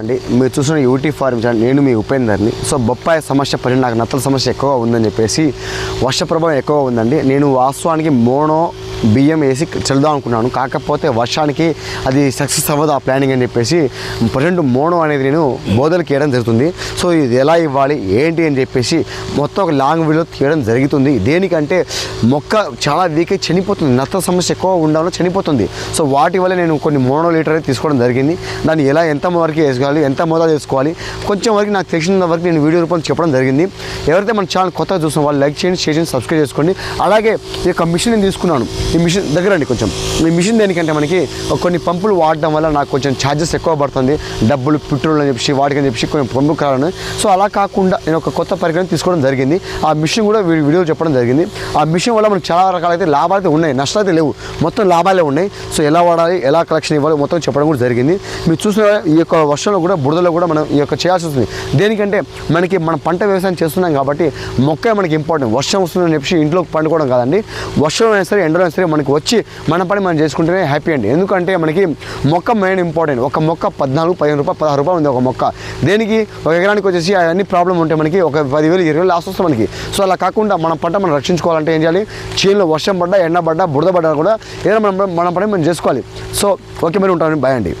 అండి మీరు చూసిన యూటీ ఫార్మ్ ఛానల్ నేను మీ ఉపేందర్ని. సో బొప్పాయి సమస్య పని నాకు నత్తల సమస్య ఎక్కువగా ఉందని చెప్పేసి వర్ష ప్రభావం ఎక్కువగా ఉందండి. నేను వాస్తవానికి మోనో బియ్యం వేసి చల్లుదాం అనుకున్నాను. కాకపోతే వర్షానికి అది సక్సెస్ అవ్వదు ఆ ప్లానింగ్ అని చెప్పేసి ప్రజెంట్ మోనో అనేది నేను బోధలు తీయడం జరుగుతుంది. సో ఇది ఎలా ఇవ్వాలి? ఏంటి అని చెప్పేసి మొత్తం ఒక లాంగ్ వీడియో తీయడం జరుగుతుంది. దేనికంటే మొక్క చాలా వీక్ చనిపోతుంది. నత్త సమస్య ఎక్కువ ఉండడంలో చనిపోతుంది. సో వాటి వల్ల నేను కొన్ని మోనో లీటర్ అయితే తీసుకోవడం జరిగింది. దాన్ని ఎలా ఎంత వరకు వేసుకోవాలి? ఎంత మోతాదు వేసుకోవాలి? కొంచెం వరకు నాకు తెలిసిన వరకు నేను వీడియో రూపంలో చెప్పడం జరిగింది. ఎవరైతే మన ఛానల్ కొత్తగా చూసిన వాళ్ళు లైక్ చేయండి షేర్ చేయండి సబ్స్క్రైబ్ చేసుకోండి. అలాగే ఈ యొక్క మిషన్ నేను తీసుకున్నాను. ఈ మిషన్ దగ్గర అండి కొంచెం. ఈ మిషన్ దేనికంటే మనకి కొన్ని పంపులు వాడడం వల్ల నాకు కొంచెం ఛార్జెస్ ఎక్కువ పడుతుంది. డబ్బులు పెట్రోల్ అని చెప్పి వాటికని చెప్పి కొన్ని పంపు కారణం. సో అలా కాకుండా నేను ఒక కొత్త పరికరం తీసుకోవడం జరిగింది. ఆ మిషన్ కూడా వీడియో చెప్పడం జరిగింది. ఆ మిషన్ వల్ల మనకు చాలా రకాలైతే లాభాలు అయితే ఉన్నాయి. నష్టాలు అయితే లేవు. మొత్తం లాభాలే ఉన్నాయి. సో ఎలా వాడాలి ఎలా కలెక్షన్ ఇవ్వాలి మొత్తం చెప్పడం కూడా జరిగింది. మీరు చూసిన ఈ యొక్క వర్షంలో కూడా బురదలో కూడా మనం ఈ యొక్క చేయాల్సి వస్తుంది. దేనికంటే మనకి మనం పంట వ్యవసాయం చేస్తున్నాం కాబట్టి మొక్క మనకి ఇంపార్టెంట్ వర్షం వస్తుందని చెప్పి ఇంట్లో పండుకోవడం కాదండి. వర్షం అయినా సరే ఎండలో అయినా సరే మనకి వచ్చి మన పని మనం చేసుకుంటేనే హ్యాపీ అండి. ఎందుకంటే మనకి మొక్క మెయిన్ ఇంపార్టెంట్ ఒక మొక్క పద్నాలుగు పదిహేను రూపాయలు పదహారు రూపాయలు ఉంది ఒక మొక్క. దేనికి? ఒక ఎకరానికి వచ్చేసి అన్ని ప్రాబ్లం ఉంటే మనకి ఒక పదివేలు ఇరవై వేలు లాస్ వస్తుంది మనకి. సో అలా కాకుండా మన పంట మనం రక్షించుకోవాలంటే ఏం చేయాలి? చేనులో వర్షం పడ్డా ఎండ పడ్డా బురద పడ్డా కూడా ఏదైనా మనం మన పని మనం చేసుకోవాలి. సో ఓకే మరి ఉంటామని బాయ్ అండి.